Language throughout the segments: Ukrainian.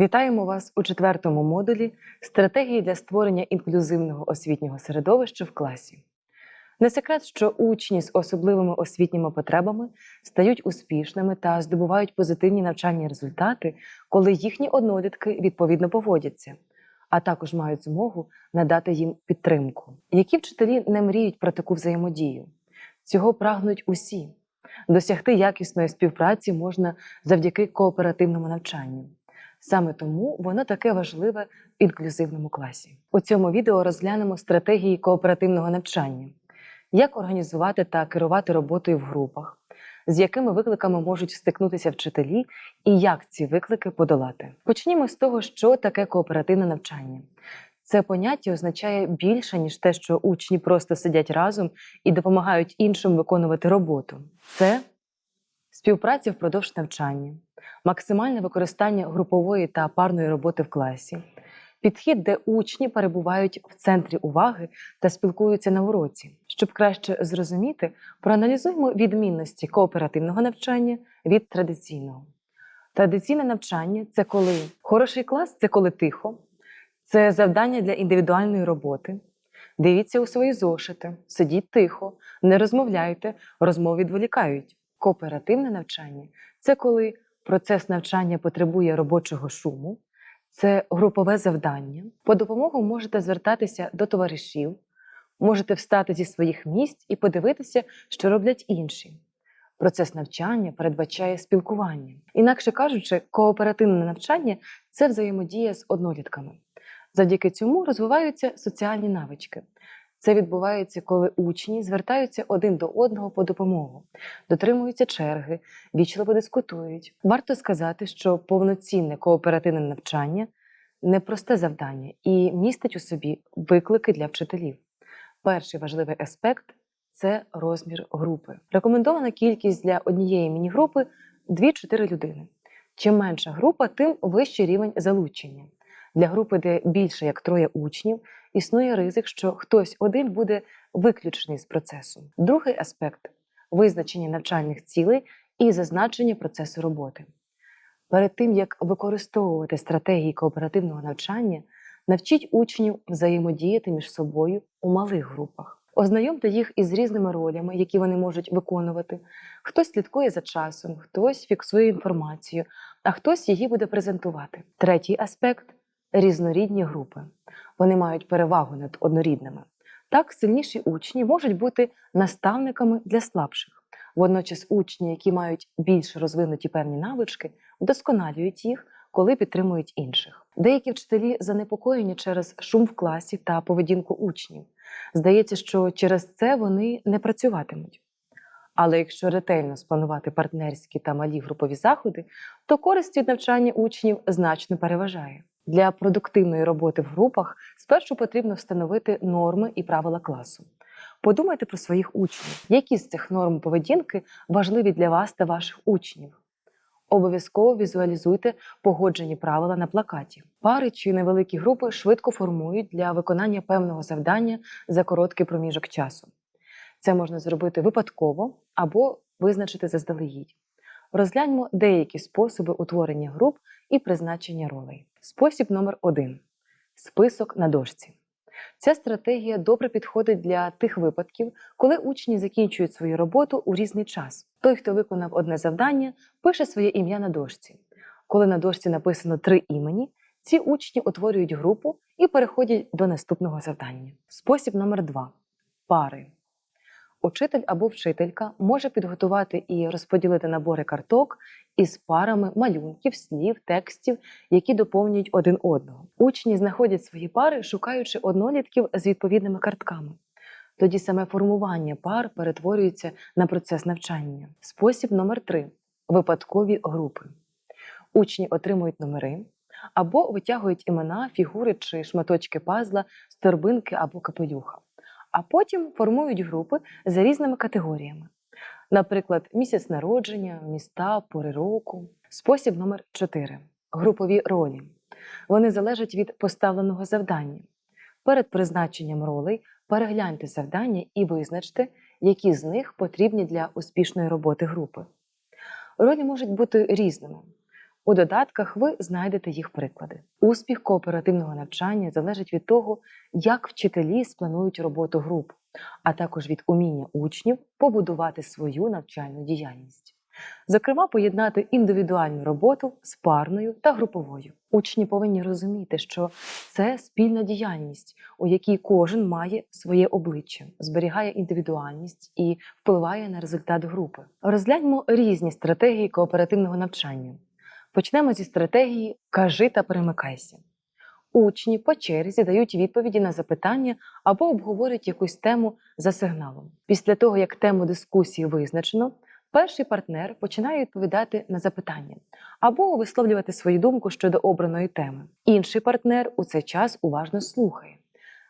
Вітаємо вас у четвертому модулі стратегії для створення інклюзивного освітнього середовища в класі. Не секрет, що учні з особливими освітніми потребами стають успішними та здобувають позитивні навчальні результати, коли їхні однолітки відповідно поводяться, а також мають змогу надати їм підтримку. Які вчителі не мріють про таку взаємодію? Цього прагнуть усі. Досягти якісної співпраці можна завдяки кооперативному навчанню. Саме тому воно таке важливе в інклюзивному класі. У цьому відео розглянемо стратегії кооперативного навчання, як організувати та керувати роботою в групах, з якими викликами можуть стикнутися вчителі, і як ці виклики подолати. Почнімо з того, що таке кооперативне навчання. Це поняття означає більше, ніж те, що учні просто сидять разом і допомагають іншим виконувати роботу. Це співпраця впродовж навчання, максимальне використання групової та парної роботи в класі, підхід, де учні перебувають в центрі уваги та спілкуються на уроці. Щоб краще зрозуміти, проаналізуємо відмінності кооперативного навчання від традиційного. Традиційне навчання це коли хороший клас це коли тихо, це завдання для індивідуальної роботи. Дивіться у свої зошити, сидіть тихо, не розмовляйте, розмови відволікають. Кооперативне навчання це коли процес навчання потребує робочого шуму, це групове завдання. По допомогу можете звертатися до товаришів, можете встати зі своїх місць і подивитися, що роблять інші. Процес навчання передбачає спілкування. Інакше кажучи, кооперативне навчання це взаємодія з однолітками. Завдяки цьому розвиваються соціальні навички. Це відбувається, коли учні звертаються один до одного по допомогу, дотримуються черги, вічливо дискутують. Варто сказати, що повноцінне кооперативне навчання непросте завдання і містить у собі виклики для вчителів. Перший важливий аспект це розмір групи. Рекомендована кількість для однієї міні-групи 2-4 людини. Чим менша група, тим вищий рівень залучення. Для групи, де більше як троє учнів, існує ризик, що хтось один буде виключений з процесу. Другий аспект визначення навчальних цілей і зазначення процесу роботи. Перед тим як використовувати стратегії кооперативного навчання, навчіть учнів взаємодіяти між собою у малих групах. Ознайомте їх із різними ролями, які вони можуть виконувати. Хтось слідкує за часом, хтось фіксує інформацію, а хтось її буде презентувати. Третій аспект різнорідні групи. Вони мають перевагу над однорідними. Так, сильніші учні можуть бути наставниками для слабших. Водночас учні, які мають більш розвинуті певні навички, вдосконалюють їх, коли підтримують інших. Деякі вчителі занепокоєні через шум в класі та поведінку учнів. Здається, що через це вони не працюватимуть. Але якщо ретельно спланувати партнерські та малі групові заходи, то користь від навчання учнів значно переважає. Для продуктивної роботи в групах спершу потрібно встановити норми і правила класу. Подумайте про своїх учнів, які з цих норм поведінки важливі для вас та ваших учнів. Обов'язково візуалізуйте погоджені правила на плакаті. Пари чи невеликі групи швидко формують для виконання певного завдання за короткий проміжок часу. Це можна зробити випадково або визначити заздалегідь. Розгляньмо деякі способи утворення груп і призначення ролей. Спосіб номер один список на дошці. Ця стратегія добре підходить для тих випадків, коли учні закінчують свою роботу у різний час. Той, хто виконав одне завдання, пише своє ім'я на дошці. Коли на дошці написано три імені, ці учні утворюють групу і переходять до наступного завдання. Спосіб номер два пари. Учитель або вчителька може підготувати і розподілити набори карток із парами малюнків, слів, текстів, які доповнюють один одного. Учні знаходять свої пари, шукаючи однолітків з відповідними картками. Тоді саме формування пар перетворюється на процес навчання. Спосіб номер три випадкові групи. Учні отримують номери або витягують імена, фігури чи шматочки пазла з торбинки або капелюха а потім формують групи за різними категоріями. Наприклад, місяць народження, міста, пори року. Спосіб номер 4 групові ролі. Вони залежать від поставленого завдання. Перед призначенням ролей перегляньте завдання і визначте, які з них потрібні для успішної роботи групи. Ролі можуть бути різними. У додатках ви знайдете їх приклади. Успіх кооперативного навчання залежить від того, як вчителі спланують роботу груп, а також від уміння учнів побудувати свою навчальну діяльність. Зокрема, поєднати індивідуальну роботу з парною та груповою. Учні повинні розуміти, що це спільна діяльність, у якій кожен має своє обличчя, зберігає індивідуальність і впливає на результат групи. Розгляньмо різні стратегії кооперативного навчання. Почнемо зі стратегії Кажи та перемикайся. Учні по черзі дають відповіді на запитання або обговорюють якусь тему за сигналом. Після того, як тему дискусії визначено, перший партнер починає відповідати на запитання або висловлювати свою думку щодо обраної теми. Інший партнер у цей час уважно слухає.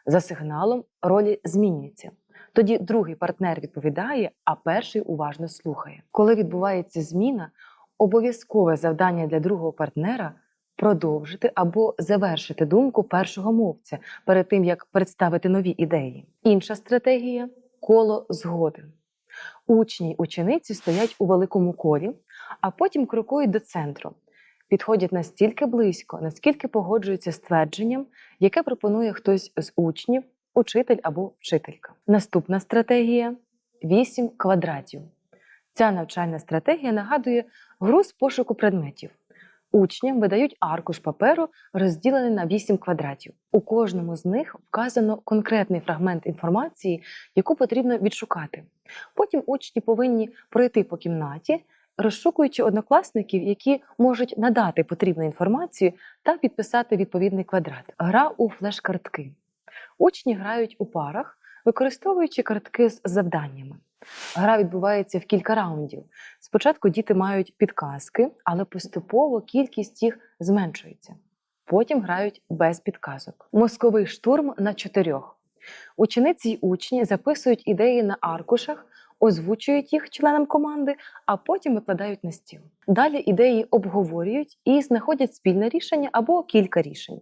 За сигналом ролі змінюються. Тоді другий партнер відповідає, а перший уважно слухає. Коли відбувається зміна, обов'язкове завдання для другого партнера продовжити або завершити думку першого мовця перед тим, як представити нові ідеї. Інша стратегія коло згоди. Учні й учениці стоять у великому колі, а потім крокують до центру. Підходять настільки близько, наскільки погоджуються з твердженням, яке пропонує хтось з учнів, учитель або вчителька. Наступна стратегія вісім квадратів. Ця навчальна стратегія нагадує гру з пошуку предметів. Учням видають аркуш паперу, розділений на 8 квадратів. У кожному з них вказано конкретний фрагмент інформації, яку потрібно відшукати. Потім учні повинні пройти по кімнаті, розшукуючи однокласників, які можуть надати потрібну інформацію та підписати відповідний квадрат. Гра у флеш-картки. Учні грають у парах, використовуючи картки з завданнями. Гра відбувається в кілька раундів. Спочатку діти мають підказки, але поступово кількість їх зменшується. Потім грають без підказок. Мозковий штурм на чотирьох. Учениці й учні записують ідеї на аркушах, озвучують їх членам команди, а потім викладають на стіл. Далі ідеї обговорюють і знаходять спільне рішення або кілька рішень.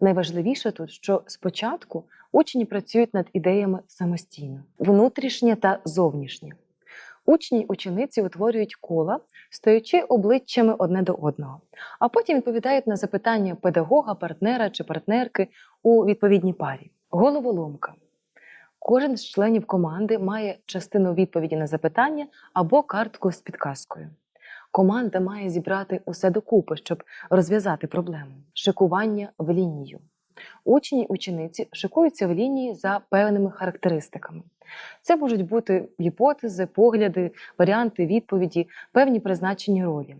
Найважливіше тут, що спочатку учні працюють над ідеями самостійно, внутрішнє та зовнішнє. Учні й учениці утворюють кола, стоячи обличчями одне до одного, а потім відповідають на запитання педагога, партнера чи партнерки у відповідній парі. Головоломка. Кожен з членів команди має частину відповіді на запитання або картку з підказкою. Команда має зібрати усе докупи, щоб розв'язати проблему. Шикування в лінію. Учні й учениці шикуються в лінії за певними характеристиками. Це можуть бути гіпотези, погляди, варіанти відповіді, певні призначені ролі.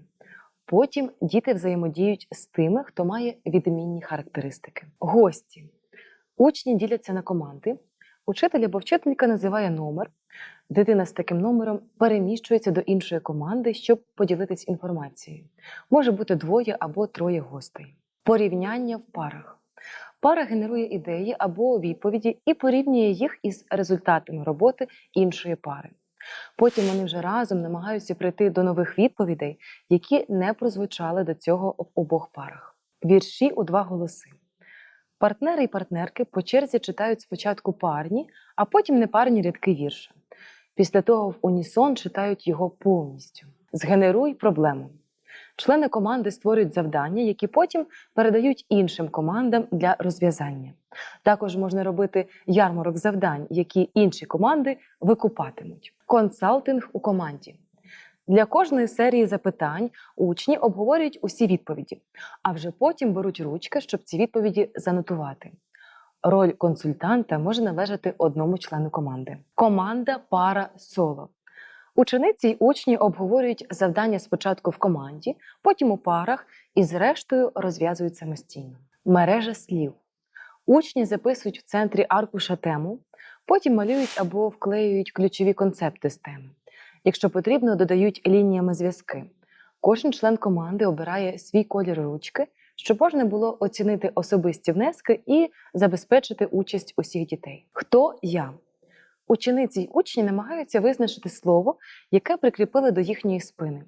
Потім діти взаємодіють з тими, хто має відмінні характеристики. Гості. Учні діляться на команди. Учитель або вчителька називає номер. Дитина з таким номером переміщується до іншої команди, щоб поділитись інформацією. Може бути двоє або троє гостей. Порівняння в парах. Пара генерує ідеї або відповіді і порівнює їх із результатами роботи іншої пари. Потім вони вже разом намагаються прийти до нових відповідей, які не прозвучали до цього в обох парах. Вірші у два голоси. Партнери і партнерки по черзі читають спочатку парні, а потім непарні рядки вірша. Після того в унісон читають його повністю. Згенеруй проблему. Члени команди створюють завдання, які потім передають іншим командам для розв'язання. Також можна робити ярмарок завдань, які інші команди викупатимуть. Консалтинг у команді. Для кожної серії запитань учні обговорюють усі відповіді, а вже потім беруть ручки, щоб ці відповіді занотувати. Роль консультанта може належати одному члену команди. Команда, пара, соло. Учениці й учні обговорюють завдання спочатку в команді, потім у парах і, зрештою, розв'язують самостійно. Мережа слів. Учні записують в центрі аркуша тему, потім малюють або вклеюють ключові концепти з теми. Якщо потрібно, додають лініями зв'язки. Кожен член команди обирає свій колір ручки, щоб можна було оцінити особисті внески і забезпечити участь усіх дітей. Хто я? Учениці й учні намагаються визначити слово, яке прикріпили до їхньої спини.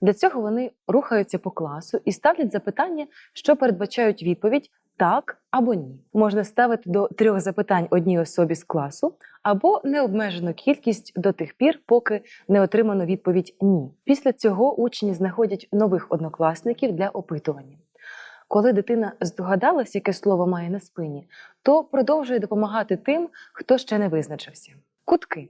Для цього вони рухаються по класу і ставлять запитання, що передбачають відповідь так або ні. Можна ставити до трьох запитань одній особі з класу або необмежену кількість до тих пір, поки не отримано відповідь ні. Після цього учні знаходять нових однокласників для опитування. Коли дитина здогадалась, яке слово має на спині, то продовжує допомагати тим, хто ще не визначився. Кутки.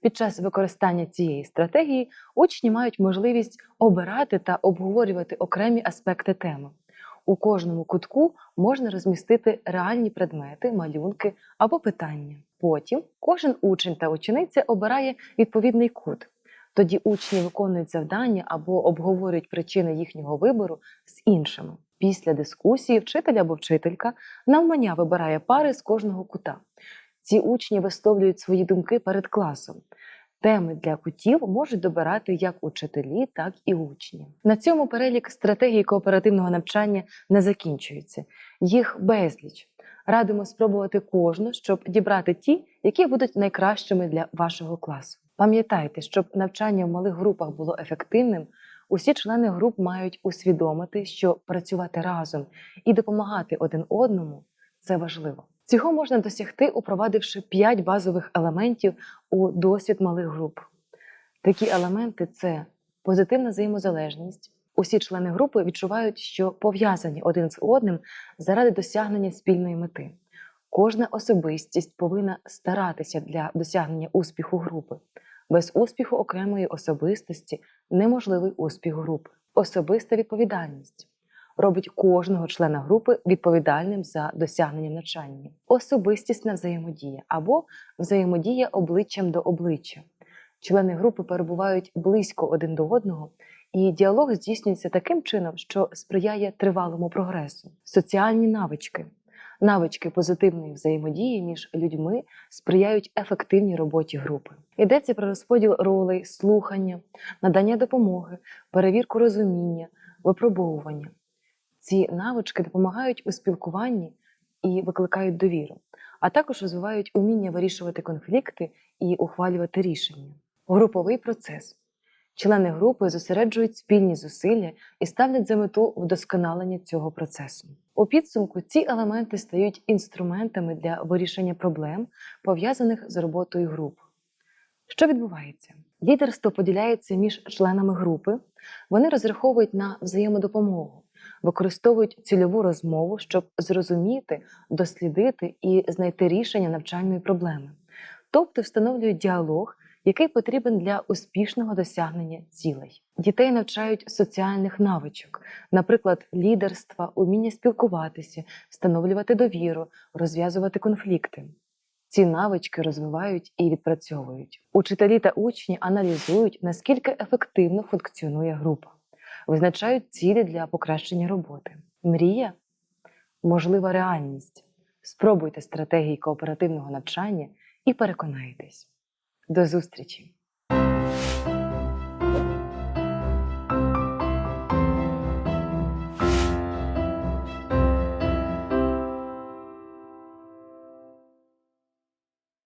Під час використання цієї стратегії учні мають можливість обирати та обговорювати окремі аспекти теми. У кожному кутку можна розмістити реальні предмети, малюнки або питання. Потім кожен учень та учениця обирає відповідний кут. Тоді учні виконують завдання або обговорюють причини їхнього вибору з іншими. Після дискусії вчитель або вчителька навмання вибирає пари з кожного кута. Ці учні висловлюють свої думки перед класом. Теми для кутів можуть добирати як учителі, так і учні. На цьому перелік стратегій кооперативного навчання не закінчується. Їх безліч. Радимо спробувати кожну, щоб дібрати ті, які будуть найкращими для вашого класу. Пам'ятайте, щоб навчання в малих групах було ефективним, усі члени груп мають усвідомити, що працювати разом і допомагати один одному це важливо. Цього можна досягти, упровадивши 5 базових елементів у досвід малих груп. Такі елементи це позитивна взаємозалежність. Усі члени групи відчувають, що пов'язані один з одним заради досягнення спільної мети. Кожна особистість повинна старатися для досягнення успіху групи. Без успіху окремої особистості неможливий успіх групи. Особиста відповідальність робить кожного члена групи відповідальним за досягнення навчання. Особистісна взаємодія або взаємодія обличчям до обличчя. Члени групи перебувають близько один до одного, і діалог здійснюється таким чином, що сприяє тривалому прогресу. Соціальні навички. Навички позитивної взаємодії між людьми сприяють ефективній роботі групи. Йдеться про розподіл ролей, слухання, надання допомоги, перевірку розуміння, випробовування. Ці навички допомагають у спілкуванні і викликають довіру, а також розвивають уміння вирішувати конфлікти і ухвалювати рішення. Груповий процес. Члени групи зосереджують спільні зусилля і ставлять за мету вдосконалення цього процесу. У підсумку ці елементи стають інструментами для вирішення проблем, пов'язаних з роботою груп. Що відбувається? Лідерство поділяється між членами групи, вони розраховують на взаємодопомогу, використовують цільову розмову, щоб зрозуміти, дослідити і знайти рішення навчальної проблеми, тобто встановлюють діалог, який потрібен для успішного досягнення цілей. Дітей навчають соціальних навичок, наприклад, лідерства, уміння спілкуватися, встановлювати довіру, розв'язувати конфлікти. Ці навички розвивають і відпрацьовують. Учителі та учні аналізують, наскільки ефективно функціонує група, визначають цілі для покращення роботи. Мрія можлива реальність. Спробуйте стратегії кооперативного навчання і переконайтесь. До зустрічі!